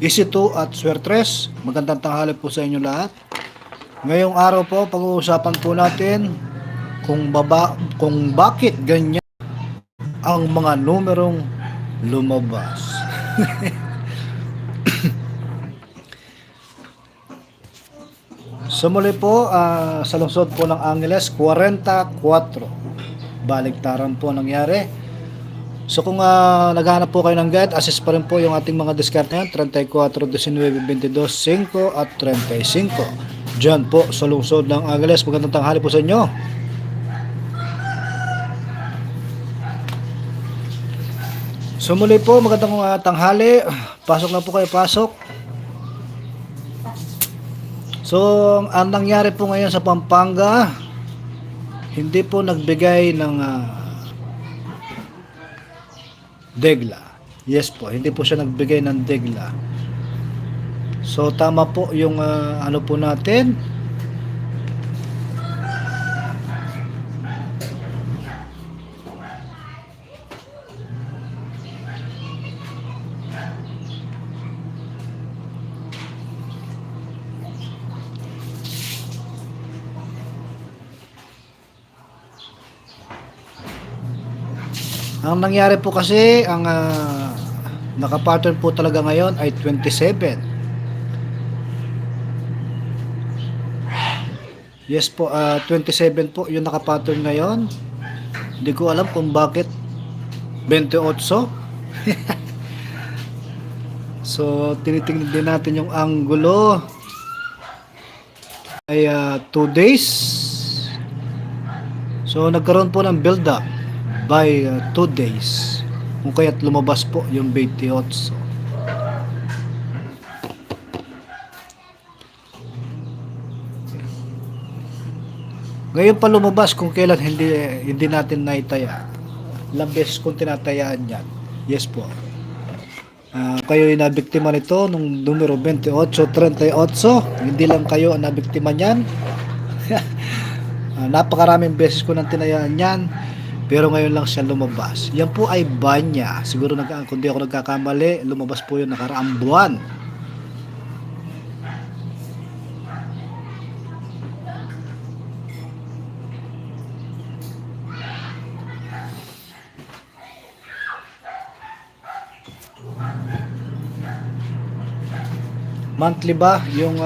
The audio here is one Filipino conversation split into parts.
Easy 2 at Swertres. Magandang tanghali po sa inyo lahat. Ngayong araw po, pag-uusapan po natin kung, baba, kung bakit ganyan ang mga numerong lumabas. Sumuli po ah, sa lungsod po ng Angeles, 44. Baligtaran po nangyari. So kung ah, naghahanap po kayo ng guide, assist pa rin po yung ating mga diskarte ngayon, 34, 19, 22, 5 at 35. Diyan po sa lungsod ng Angeles. Magandang tanghali po sa inyo. So muli po, magandang ah, tanghali. Pasok na po kayo, pasok. So, ang nangyari po ngayon sa Pampanga, hindi po nagbigay ng ah, degla. Yes po, hindi po siya nagbigay ng degla. So, tama po yung ah, ano po natin. Ang nangyari po kasi, ang ah, nakapattern po talaga ngayon ay 27. Yes po, ah, 27 po yung nakapattern ngayon. Hindi ko alam kung bakit 28. so, tinitingnan din natin yung angulo. Ay 2 days. So, nagkaroon po ng build up by 2 days. Kung kaya't lumabas po yung 28. Ngayon pa lumabas kung kailan hindi hindi natin naitaya. Ilang beses kung tinatayaan yan. Yes po. Ah, kayo ay nabiktima nito nung numero 2838. Hindi lang kayo ang nabiktima niyan. Ah, napakaraming beses ko nang tinayaan yan. Pero ngayon lang siya lumabas. Yan po ay banya. Siguro nag, kung di ako nagkakamali, lumabas po yun nakaraang buwan. Monthly ba yung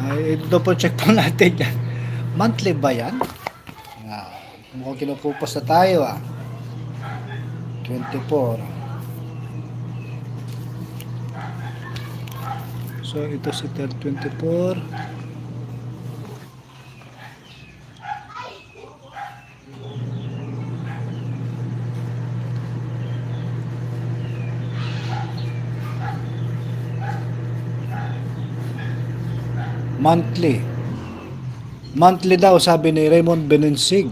ay, ito po check po natin yan. Monthly ba yan? Ah, mukhang kinupupos na tayo ah. 24. So ito si 24. Monthly. Monthly daw sabi ni Raymond Benensig.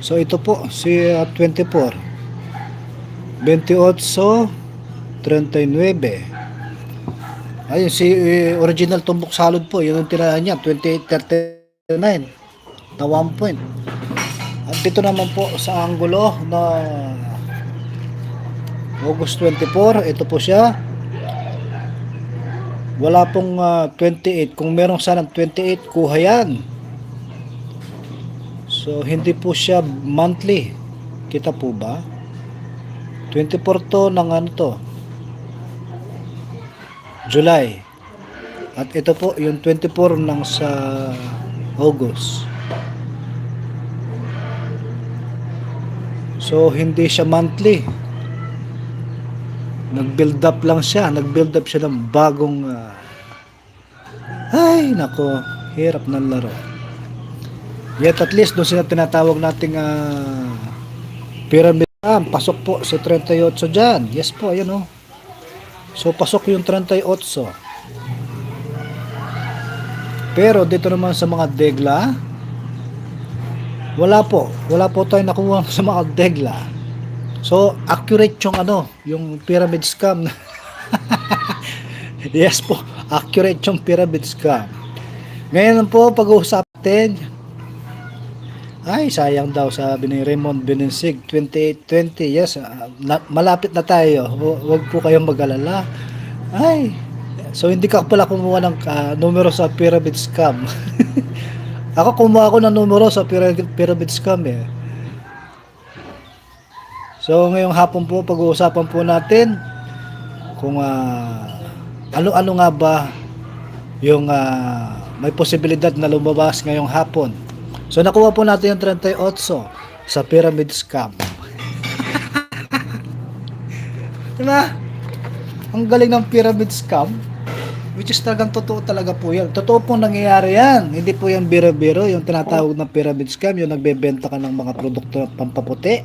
So ito po si uh, 24. 28 39. Ayun si uh, original tumbok salad po, yun ang tirahan niya 28 39 na 1 point. At ito naman po sa angulo na August 24, ito po siya wala pong ah, 28. Kung merong sanang 28, kuha yan. So, hindi po siya monthly. Kita po ba? 24 to ng ano to? July. At ito po, yung 24 ng sa August. So, hindi siya monthly nag-build up lang siya, nag-build up siya ng bagong ah, ay nako, hirap ng laro. Yet at least doon sila tinatawag nating ah, pyramid scam, pasok po si 38 dyan. Yes po, ayun oh. So pasok yung 38. Pero dito naman sa mga degla, wala po. Wala po tayong nakuha sa mga degla. So, accurate yung ano, yung pyramid scam. yes po, accurate yung pyramid scam. Ngayon po, pag-uusap natin, Ay, sayang daw sabi ni Raymond Beninsig 2820. Yes, ah, na- malapit na tayo. Hu- Huwag po kayong mag-alala. Ay, so hindi ka pala kumuha ng ah, numero sa pyramid scam. ako kumuha ako ng numero sa pyramid, pyramid scam eh. So ngayong hapon po pag-uusapan po natin kung ah, ano-ano nga ba yung ah, may posibilidad na lumabas ngayong hapon. So nakuha po natin yung 38 sa pyramid scam. diba? Ang galing ng pyramid scam. Which is talagang totoo talaga po yan. Totoo pong nangyayari yan. Hindi po yan biro-biro. Yung tinatawag na pyramid scam, yung nagbebenta ka ng mga produkto na pampaputi.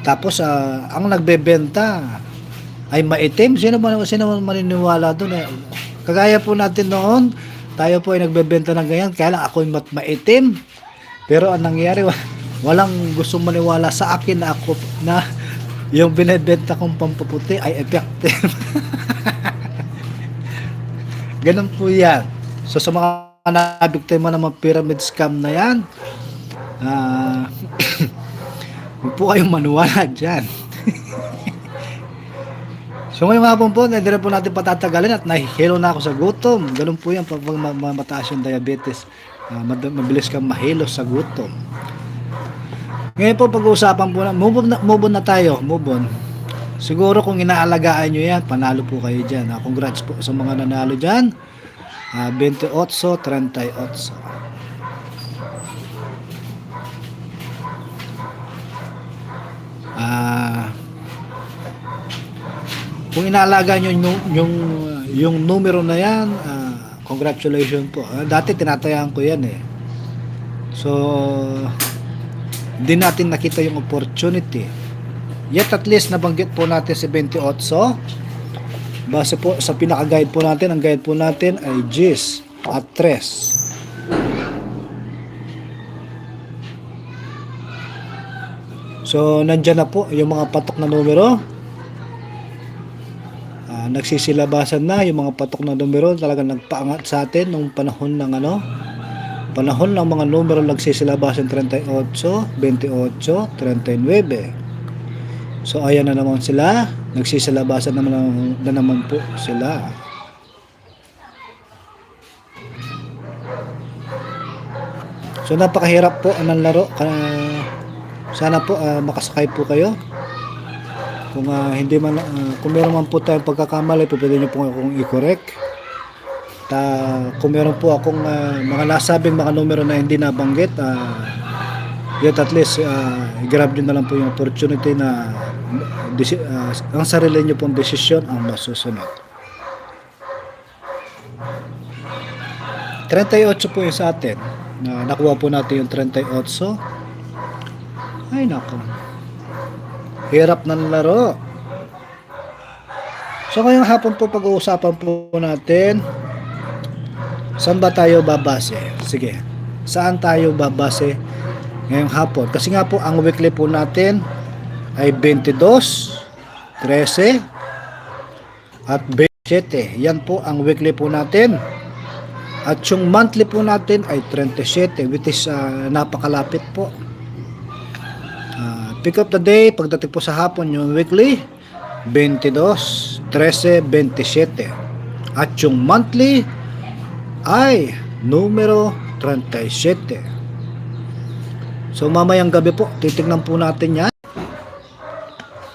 Tapos, ah, ang nagbebenta ay maitim. Sino man, sino man maniniwala doon? Eh? Kagaya po natin noon, tayo po ay nagbebenta ng ganyan. Kaya lang ako'y mat maitim. Pero ang nangyayari, wa- walang gustong maniwala sa akin na ako na yung binebenta kong pampaputi ay effective. Ganun po yan. So sa mga nabiktima ng mga pyramid scam na yan, ah, huwag po kayong manuwala dyan. so ngayong hapon po, hindi na po natin patatagalin at nahihilo na ako sa gutom. Ganun po yan pag pag ma- ma- mataas yung diabetes. Mad- mabilis kang mahilo sa gutom. Ngayon po pag-uusapan po na, move on na, move on na tayo, move on. Siguro kung inaalagaan nyo yan, panalo po kayo dyan. Ah, congrats po sa mga nanalo dyan. Ah, 28, 38. Ah, kung inaalagaan nyo yung, yung, yung numero na yan, ah, congratulations po. Ah, dati tinatayaan ko yan eh. So, hindi natin nakita yung opportunity. Yet at least nabanggit po natin si 28. Base po sa pinaka-guide po natin, ang guide po natin ay Gis at Tres. So, nandyan na po yung mga patok na numero. Ah, nagsisilabasan na yung mga patok na numero. Talagang nagpaangat sa atin nung panahon ng ano panahon ng mga numero nagsisilabasan 38, 28, 39 so ayan na naman sila. Nagsisilabasan naman na naman po sila. So napakahirap po ang laro. Kaya, sana po ah, makasakay po kayo. Kung ah, hindi man ah, kung meron man po tayong pagkakamali pwede niyo po akong i-correct. Ta kung meron po akong ah, mga nasabing mga numero na hindi nabanggit ah yet at least ah, i-grab nyo na lang po yung opportunity na ah, ang sarili nyo pong desisyon ang masusunod. 38 po yung sa atin. Na nakuha po natin yung 38 ay nako Hirap ng laro. So ngayong hapon po pag-uusapan po natin saan ba tayo babase? Sige. Saan tayo babase ngayong hapon? Kasi nga po ang weekly po natin ay 22, 13 at 27. Yan po ang weekly po natin. At yung monthly po natin ay 37 which is ah, napakalapit po. Pick up the day, pagdating po sa hapon yung weekly, 22, 13, 27. At yung monthly ay numero 37. So mamayang gabi po, titignan po natin yan.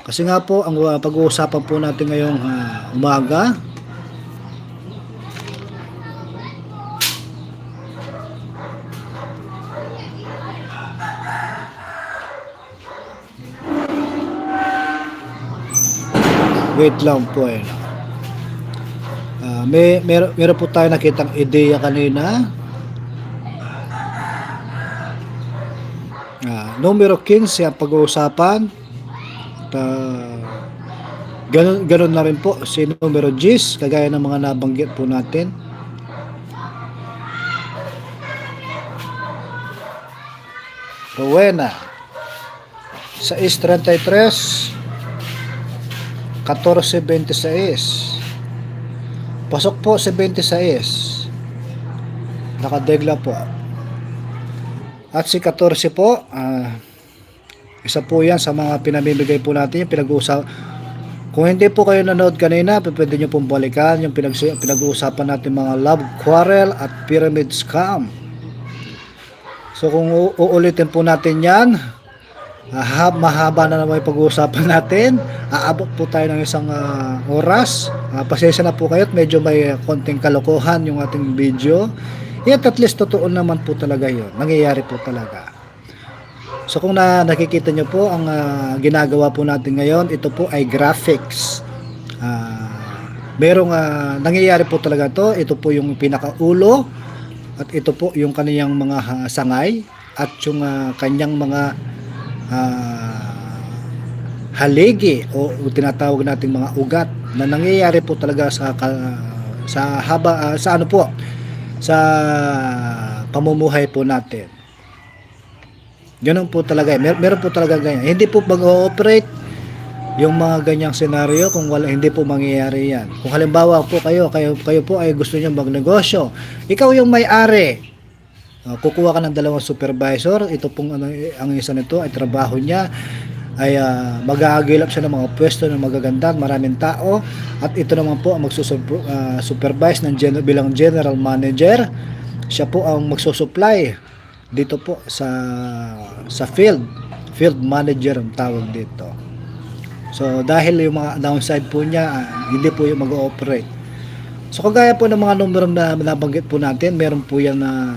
Kasi nga po, ang uh, pag-uusapan po natin ngayong ah, umaga, Wait lang po eh. Ah, may mer meron po tayo nakitang ideya kanina. Ah, numero 15 ang pag-uusapan. At, ganun, ganun na rin po si numero 10 kagaya ng mga nabanggit po natin. Rowena 633 14.26 Pasok po sa 26 Nakadegla po At si 14 po, ah, isa po yan sa mga pinamimigay po natin, yung pinag-uusap. Kung hindi po kayo nanood kanina, pwede nyo pong balikan yung pinag- pinag-uusapan natin mga love quarrel at pyramid scam. So kung uulitin po natin yan, ah, mahaba na naman yung pag-uusapan natin. Aabot po tayo ng isang ah, oras. Ah, pasensya na po kayo at medyo may konting kalokohan yung ating video. Yet at least totoo naman po talaga yun. Nangyayari po talaga. So kung na nakikita nyo po ang ah, ginagawa po natin ngayon, ito po ay graphics. Ah, merong ah, nangyayari po talaga to. Ito po yung pinakaulo at ito po yung kaniyang mga ah, sangay at yung ah, kanyang mga ah, haligi o, o tinatawag nating mga ugat na nangyayari po talaga sa sa haba ah, sa ano po sa pamumuhay po natin. Ganun po talaga. eh. Mer- meron po talaga ganyan. Hindi po mag-ooperate yung mga ganyang senaryo kung wala hindi po mangyayari yan. Kung halimbawa po kayo, kayo kayo po ay gusto niyo magnegosyo. Ikaw yung may-ari. Uh, kukuha ka ng dalawang supervisor. Ito pong ano, ang isa nito ay trabaho niya ay uh, mag-aagilap siya ng mga pwesto ng magaganda at maraming tao. At ito naman po ang magsusupervise ng gen- bilang general manager. Siya po ang magsusupply dito po sa sa field. Field manager ang tawag dito. So dahil yung mga downside po niya ah, hindi po yung mag-ooperate. So kagaya po ng mga numero na nabanggit po natin meron po yan na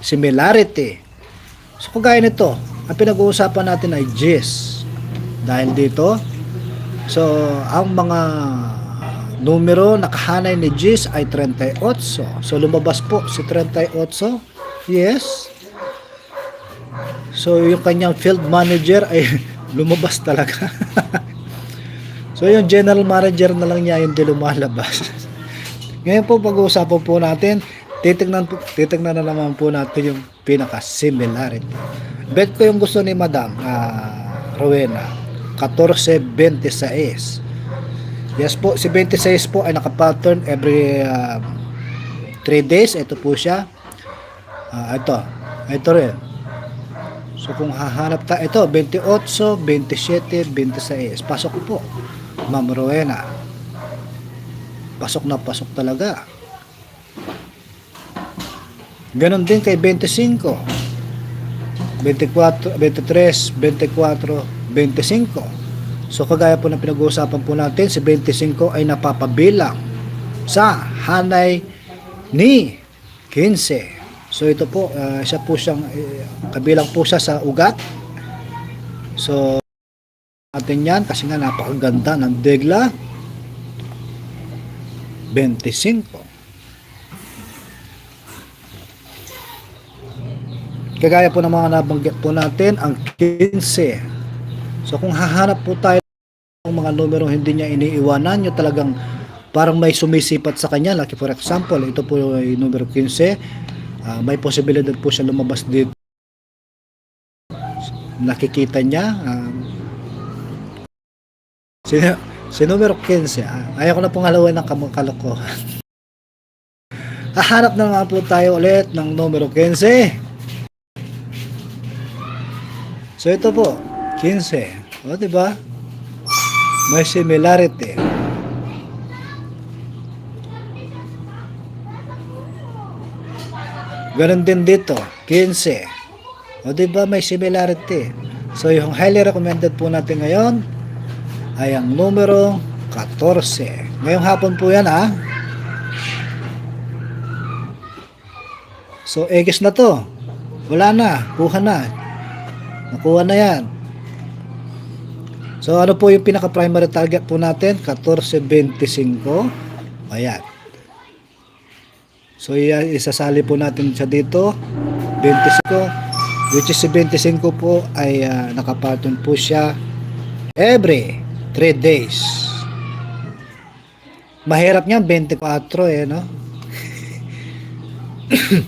similarity. So kagaya nito ang pinag-uusapan natin ay GIS dahil dito so ang mga numero nakahanay ni GIS ay 38 so lumabas po si 38 yes So yung kanyang field manager ay lumabas talaga. so yung general manager na lang niya yung di lumalabas. Ngayon po pag-uusapan po natin, titignan, po, titignan na naman po natin yung pinaka-similarity. Bet ko yung gusto ni Madam ah, Rowena, 1426. Yes po, si 26 po ay naka-pattern every 3 days. Ito po siya. Ah, ito. Ito rin. So kung hahanap ta ito 28, 27, 26. Pasok po. Ma'am Rowena. Pasok na pasok talaga. Ganon din kay 25. 24, 23, 24, 25. So kagaya po ng pinag-uusapan po natin, si 25 ay napapabilang sa hanay ni 15. So ito po, ah, siya po siyang, eh, kabilang po siya sa ugat. So, natin yan kasi nga napakaganda ng degla. 25. Kagaya po ng mga nabanggit po natin, ang 15. So kung hahanap po tayo ng mga numero hindi niya iniiwanan, yung talagang parang may sumisipat sa kanya. Like for example, ito po yung numero 15. Ah, may posibilidad po siya lumabas dito. Nakikita niya. ah, si, si numero 15. ah, ayaw ko na pong halawan ng kalokohan. Hahanap na nga po tayo ulit ng numero 15. So ito po, 15. O, di ba? May similarity. Ganon din dito, 15. O di ba may similarity? So yung highly recommended po natin ngayon ay ang numero 14. Ngayong hapon po yan ha. So egis na to. Wala na, kuha na. Nakuha na yan. So ano po yung pinaka primary target po natin? 14.25. Ayan. So isasali po natin siya dito 25 which is si 25 po ay uh, nakapattern po siya every 3 days. Mahirap niyan 24 eh no.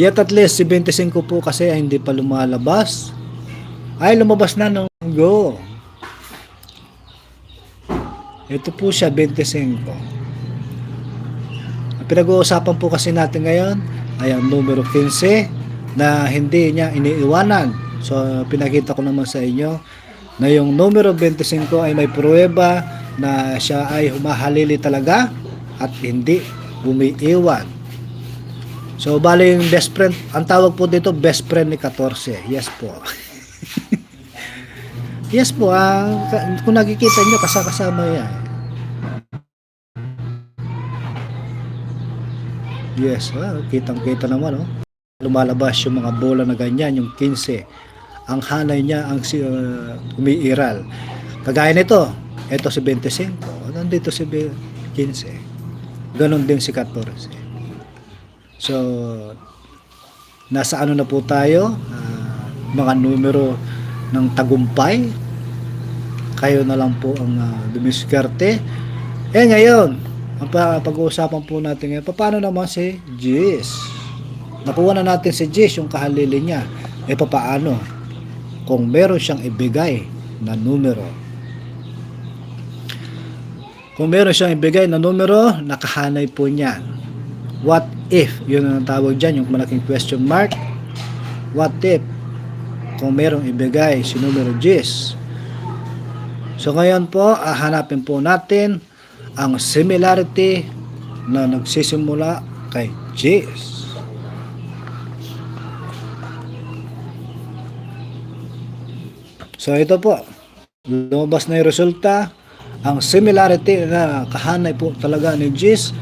Yet at least si 25 po kasi ay hindi pa lumalabas. Ay lumabas na nung go. Ito po siya 25. Ang pinag-uusapan po kasi natin ngayon ay ang numero 15 na hindi niya iniiwanan. So pinakita ko naman sa inyo na yung numero 25 ay may pruweba na siya ay humahalili talaga at hindi umiiwan. So bali yung best friend, ang tawag po dito best friend ni 14. Yes po. yes po, ah, kung nakikita nyo kasakasama yan. Yes, ah, kitang-kita naman, oh. Lumalabas yung mga bola na ganyan, yung 15. Ang hanay niya ang uh, umiiral. Kagaya nito, ito si 25, nandito si be- 15. Ganon din si 14. So, nasa ano na po tayo? Ah, mga numero ng tagumpay. Kayo na lang po ang uh, dumiskarte. Eh ngayon, ang pa- pag-uusapan po natin ngayon, paano naman si Jis? Nakuha na natin si Jis, yung kahalili niya. Eh papaano? Kung meron siyang ibigay na numero. Kung meron siyang ibigay na numero, nakahanay po niya. What if? Yun ang tawag dyan, yung malaking question mark. What if? Kung merong ibigay si numero 10. So ngayon po, hahanapin po natin ang similarity na nagsisimula kay Jis. So ito po, lumabas na yung resulta. Ang similarity na kahanay po talaga ni Jis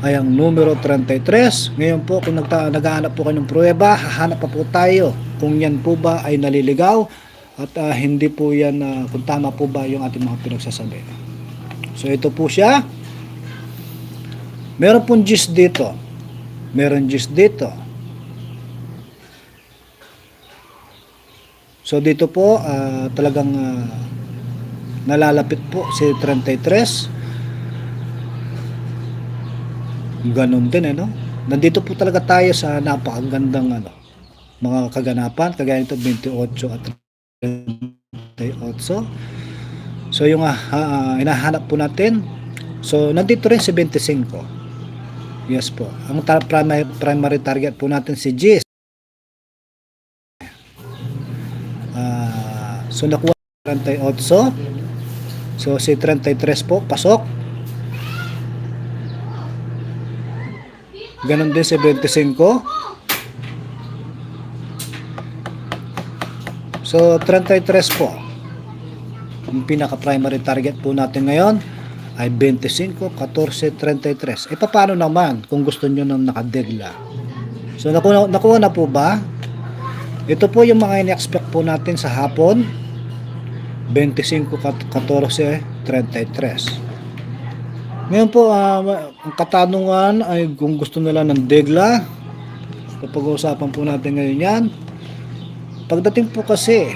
ay ang numero 33. Ngayon po, kung nagta- naghahanap po kayo ng pruweba, hahanap pa po tayo kung yan po ba ay naliligaw at ah, hindi po yan, ah, kung tama po ba yung ating mga pinagsasabi. So ito po siya. Meron pong gis dito. Meron gis dito. So dito po ah, talagang ah, nalalapit po si 33. Ganon din eh, no? Nandito po talaga tayo sa napakagandang ano, mga kaganapan, kagaya nito 28 at 38. So yung ah, ah, hinahanap po natin, so nandito rin si 25. Yes po. Ang primary, primary target po natin si Gis. Ah, so nakuha 38. So si 33 po, pasok. Ganon din si 25. So 33 po. Yung pinaka-primary target po natin ngayon ay 25, 14, 33. E paano naman kung gusto nyo nang nakadegla? So nakuha, nakuha na po ba? Ito po yung mga in-expect po natin sa hapon. 25, 14, 33. Ngayon po, ah, ang katanungan ay kung gusto nila ng degla. Kapag-uusapan po natin ngayon yan. Pagdating po kasi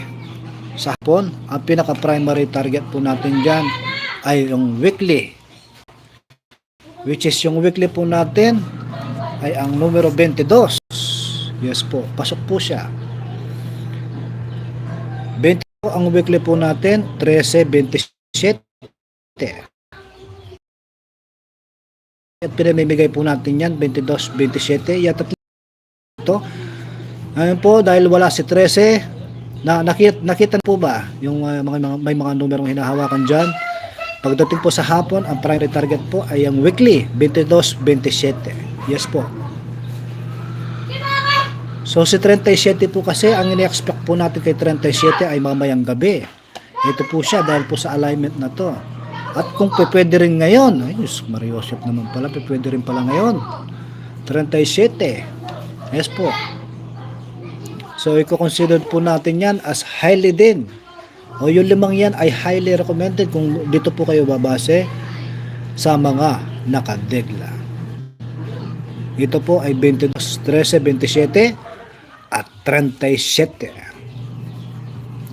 sa hapon, ang pinaka-primary target po natin dyan ay yung weekly. Which is yung weekly po natin ay ang numero 22. Yes po, pasok po siya. 20 po ang weekly po natin, 13, 27. At pinamimigay po natin yan, 22, 27. Yan tatlo ito. Ayun po, dahil wala si 13, na nakita, nakita po ba yung uh, mga, mga may mga numerong hinahawakan diyan? Pagdating po sa hapon, ang primary target po ay ang weekly 22 27. Yes po. So si 37 po kasi ang ini-expect po natin kay 37 ay mamayang gabi. Ito po siya dahil po sa alignment na to. At kung pwede rin ngayon, ay Diyos, Mariosep naman pala, pwede rin pala ngayon. 37. Yes po. So, i-consider po natin yan as highly din. O yung limang yan ay highly recommended kung dito po kayo babase sa mga nakadegla. Ito po ay 22, 13, 27 at 37.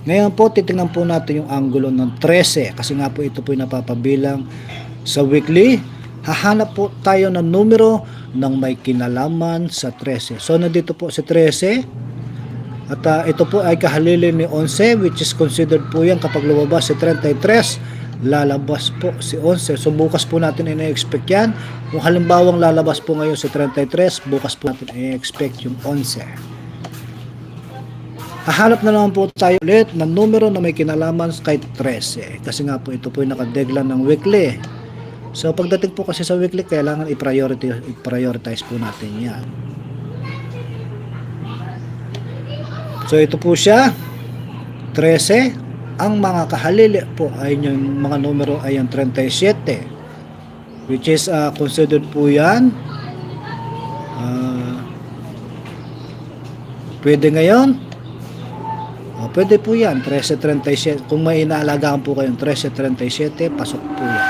Ngayon po, titingnan po natin yung angulo ng 13 kasi nga po ito po yung napapabilang sa weekly. Hahanap po tayo ng numero ng may kinalaman sa 13. So, nandito po si 13. At ah, ito po ay kahalili ni 11 which is considered po yan kapag lumabas si 33 lalabas po si 11. So bukas po natin ina-expect yan. Kung halimbawang lalabas po ngayon si 33, bukas po natin i-expect yung 11. Hahanap na naman po tayo ulit ng numero na may kinalaman kay 13. Kasi nga po ito po yung nakadegla ng weekly. So pagdating po kasi sa weekly, kailangan i-priority, i-prioritize po natin yan. So ito po siya, 13. Ang mga kahalili po ay yung mga numero ay yung 37. Which is uh, considered po yan. Ah, pwede ngayon, pwede po yan, 13.37. Kung may inaalagaan po kayong 13.37, pasok po yan.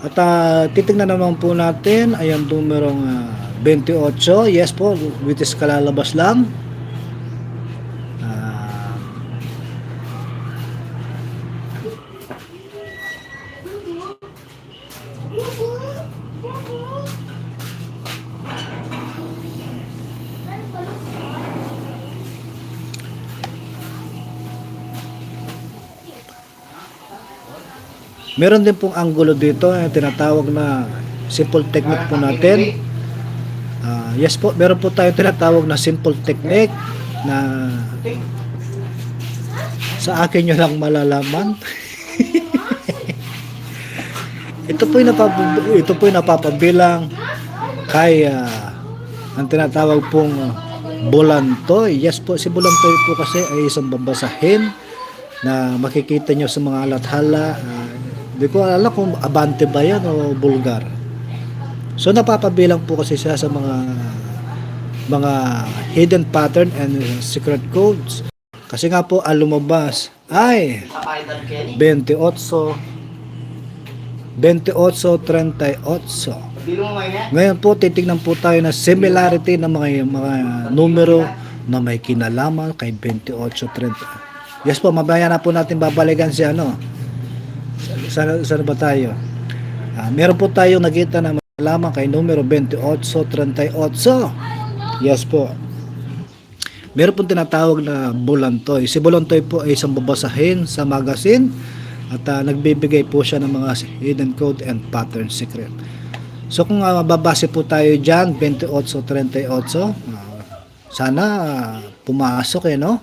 At uh, titignan naman po natin, ay ang numerong ah, 28. Yes po, which is kalalabas lang. Meron din pong angulo dito, yung tinatawag na simple technique po natin. Ah, yes po, meron po tayong tinatawag na simple technique na sa akin nyo lang malalaman. ito po yung ito po yung napapabilang kay ah, ang tinatawag pong ah, Bolantoy. Yes po, si Bolantoy po kasi ay isang babasahin na makikita nyo sa mga alathala. Hindi ko alam kung abante ba yan o bulgar. So napapabilang po kasi siya sa mga mga hidden pattern and secret codes. Kasi nga po ang lumabas ay 28 28 38 ngayon po titignan po tayo na similarity ng mga mga numero na may kinalaman kay 28 30 yes po mamaya na po natin babalikan si ano saan, saan ba tayo? Ah, meron po tayong nakita na malaman kay numero 28 38 yes po. Meron po tinatawag na Bulantoy. Si Bulantoy po ay isang babasahin sa magazine at ah, nagbibigay po siya ng mga hidden code and pattern secret. So kung uh, babase po tayo dyan 28 38 ah, sana ah, pumasok eh no?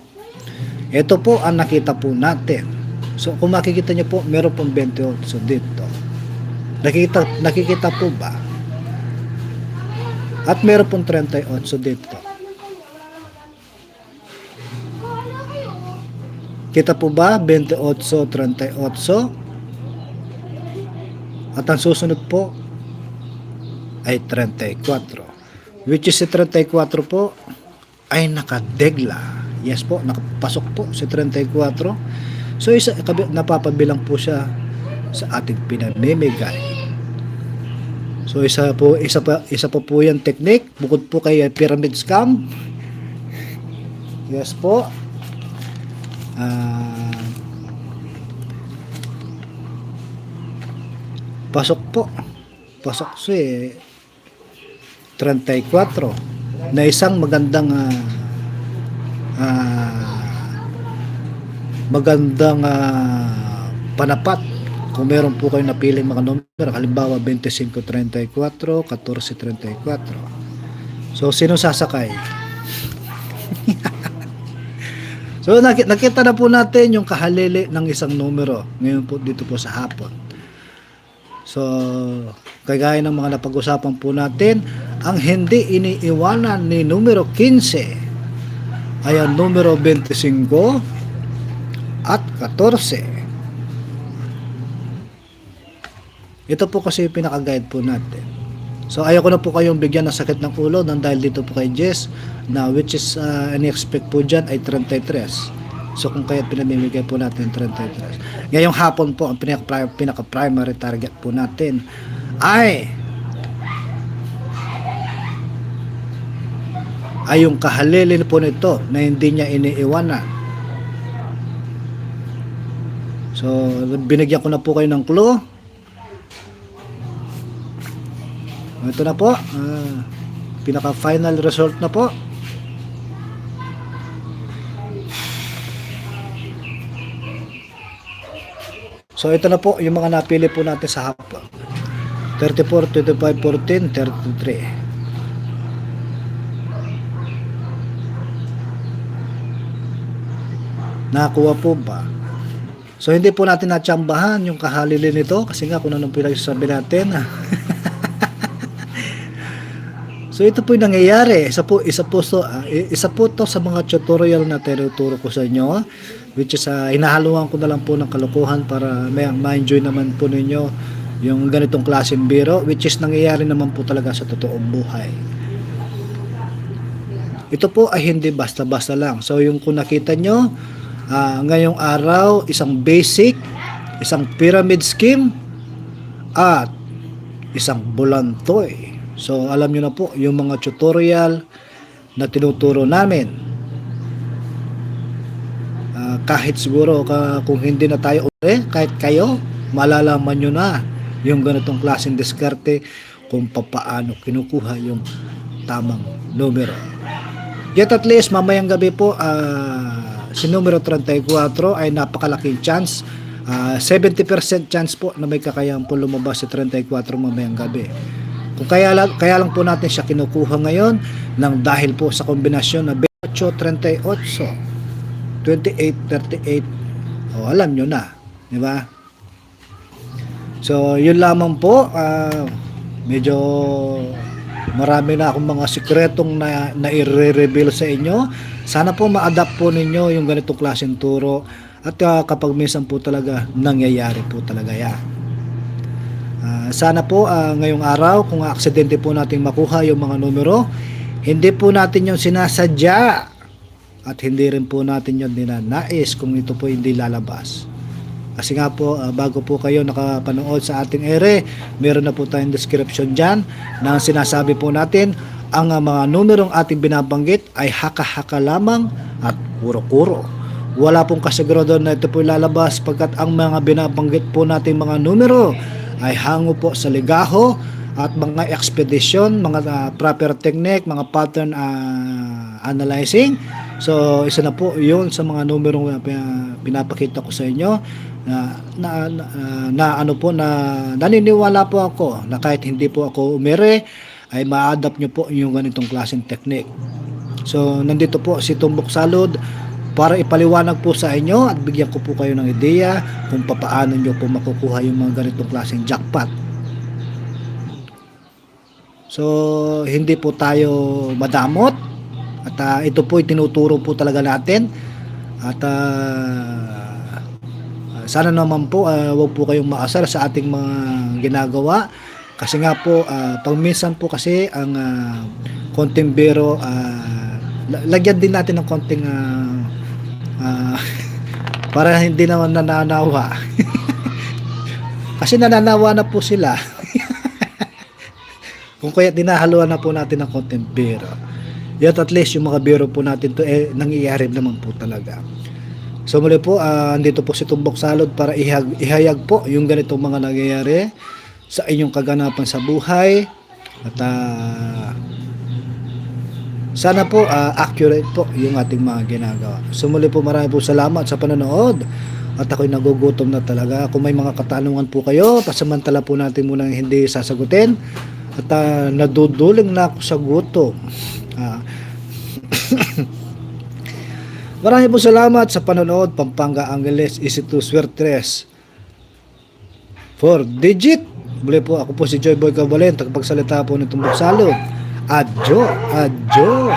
Ito po ang nakita po natin so kung makikita nyo po meron pong 28 dito nakikita, nakikita po ba at meron pong 38 dito Kita po ba? 28, 38. At ang susunod po ay 34. Which is si 34 po ay nakadegla. Yes po, nakapasok po si 34. So isa napapabilang po siya sa ating pinamimigay. So isa po isa pa isa po po yan technique bukod po kay pyramid scam. Yes po. Ah, pasok po. Pasok si 34 na isang magandang ah, ah, magandang ah, panapat kung meron po kayo napiling mga numero. Halimbawa 25, 34 14, 34 so sino sasakay? So naki- nakita na po natin yung kahalili ng isang numero ngayon po dito po sa hapon. So kagaya ng mga napag-usapan po natin, ang hindi iniiwanan ni numero 15 ay ang numero 25 at 14. Ito po kasi pinaka-guide po natin. So ayoko na po kayong bigyan ng sakit ng ulo nang dahil dito po kay Jess na which is uh, expect po dyan ay 33. So kung kaya pinamimigay po natin 33. Ngayong hapon po ang pinaka, pinaka primary target po natin ay ay yung kahalilin po nito na hindi niya iniiwanan. So binigyan ko na po kayo ng clue. Ito na po. ah, pinaka final result na po. So ito na po yung mga napili po natin sa hapon. 34, 25, 14, 33. Nakakuha po ba? So hindi po natin natsambahan yung kahalili nito kasi nga kung anong pinagsasabi natin. so ito po yung nangyayari. Isa po, isa po, so, ah, isa po to sa mga tutorial na tinuturo ko sa inyo which is uh, hinahaluan ko na lang po ng kalokohan para may ma-enjoy naman po ninyo yung ganitong klaseng biro which is nangyayari naman po talaga sa totoong buhay. Ito po ay hindi basta-basta lang. So yung kung nakita nyo, ah, ngayong araw, isang basic, isang pyramid scheme, at isang bulantoy. So alam nyo na po, yung mga tutorial na tinuturo namin. Ah, kahit siguro ka, kung hindi na tayo uli, kahit kayo, malalaman nyo na yung ganitong klaseng diskarte kung papaano kinukuha yung tamang numero. Yet at least mamayang gabi po ah, si numero 34 ay napakalaking chance. Ah, 70% chance po na may kakayahan po lumabas si 34 mamayang gabi. Kung kaya lang, kaya lang po natin siya kinukuha ngayon nang dahil po sa kombinasyon na 28, 38, 38. O, alam nyo na. Di ba? So, yun lamang po. ah, medyo marami na akong mga sikretong na, na i-reveal sa inyo. Sana po ma-adapt po ninyo yung ganitong klaseng turo. At ah, kapag minsan po talaga, nangyayari po talaga yan. Ah, sana po ah, ngayong araw, kung aksidente po nating makuha yung mga numero, hindi po natin yung sinasadya at hindi rin po natin yung dinanais kung ito po hindi lalabas. Kasi nga po, ah, bago po kayo nakapanood sa ating ere, meron na po tayong description dyan na sinasabi po natin, ang ah, mga numerong ating binabanggit ay haka-haka lamang at kuro-kuro. Wala pong kasigurado na ito po lalabas pagkat ang mga binabanggit po nating mga numero ay hango po sa ligaho at mga expedition, mga ah, proper technique, mga pattern ah, analyzing. So, isa na po 'yun sa mga numerong pinapakita ko sa inyo na, na, na, na ano po na naniniwala po ako na kahit hindi po ako umere ay ma-adapt nyo po yung ganitong klaseng technique. So, nandito po si Tumbok Salud para ipaliwanag po sa inyo at bigyan ko po kayo ng ideya kung papaano nyo po makukuha yung mga ganitong klaseng jackpot. So, hindi po tayo madamot at ah, ito po tinuturo po talaga natin. At ah, sana naman po uh, wag po kayong maasar sa ating mga ginagawa. Kasi nga po uh, pag minsan po kasi ang ah, konting biro la- lagyan din natin ng konting ah, ah, para hindi naman nananawa. Kasi nananawa na po sila. Kung kaya dinahaluan na po natin ng konting biro yet at least yung mga biro po natin to eh nangyayari naman po talaga So muli po, ah, andito po si Tumbok Salod para ihag, ihayag po yung ganitong mga nangyayari sa inyong kaganapan sa buhay. At ah, sana po ah, accurate po yung ating mga ginagawa. So muli po marami po salamat sa panonood. At ako'y nagugutom na talaga. Kung may mga katanungan po kayo, pasamantala po natin muna hindi sasagutin. At ah, naduduling na ako sa gutom. Ah, Marami po salamat sa panonood Pampanga Angeles Isitu Suertres 4 digit. Muli po ako po si Joy Boy Cabalen tagapagsalita po nitong Salud Adjo Adjo